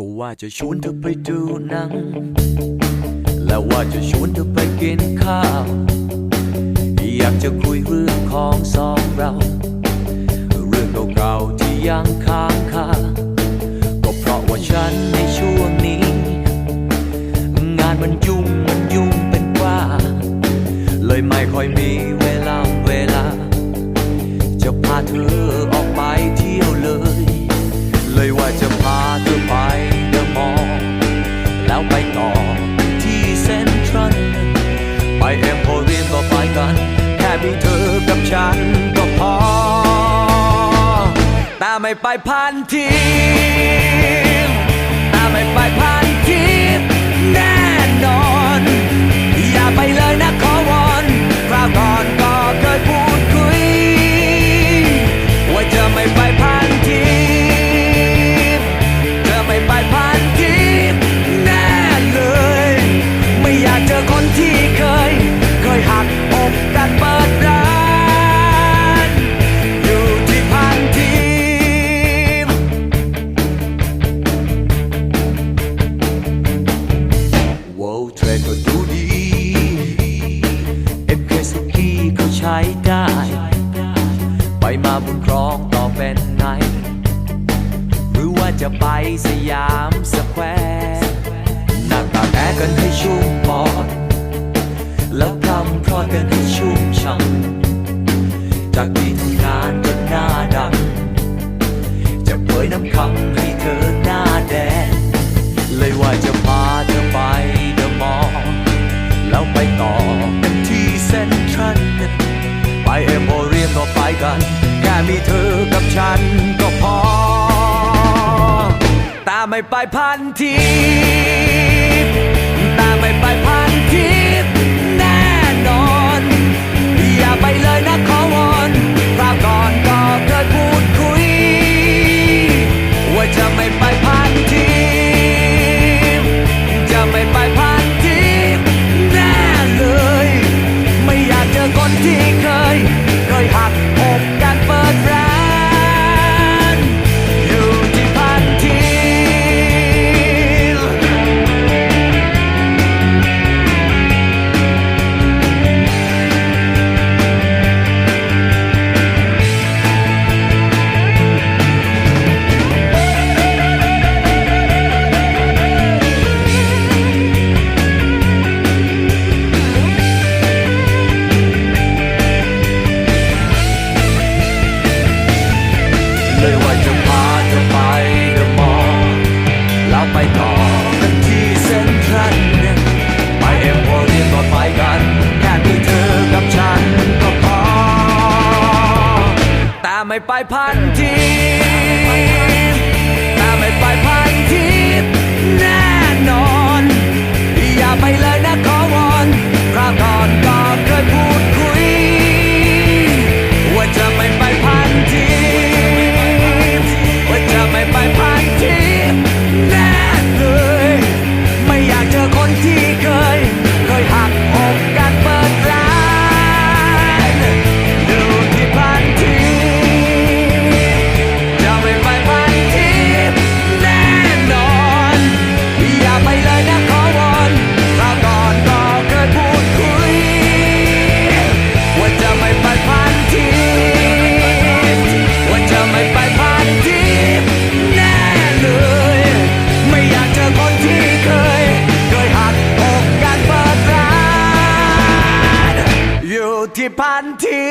ก็ว่าจะชวนเธอไปดูหนัง และว่าจะชวนเธอไปกินข้าว อยากจะคุยเรื่องของสองเรา เรื่องเก่าๆที่ยังค้างคา ก็เพราะว่าฉันในช่วงนี้ งานมันยุ่งมันยุ่งเป็นว่า เลยไม่ค่อยมีเวลาเวลา จะพาเธอ เอ็มโพเรียมก็ไปกัน แค่มีเธอกับฉันก็พอ แต่ไม่ไปพันทีแต่ไม่ไปพัน ช้ได้ ไปมาบุญครองต่อเป็นไงหรือว่าจะไปสยามสแควร์นั่งตากแอร์กันให้ชุ่มปอด แล้วพรำพรอดกันให้ชุ่มช่ำจากที่ทำงานก็หน้าดำจะเผยน้ำคำให้เธอหน้าแดงเลยว่าจะ ฉันก็พอแต่ไม่ไปพันที เลยว่าจะพาเธอไปเดอะมอลล์แล้วไปต่อกันที่เซ็นทรัลไปเอ็มโพเรียมก็ไปกัน แค่มีเธอกับฉันก็พอ แต่ไม่ไปพันที พันที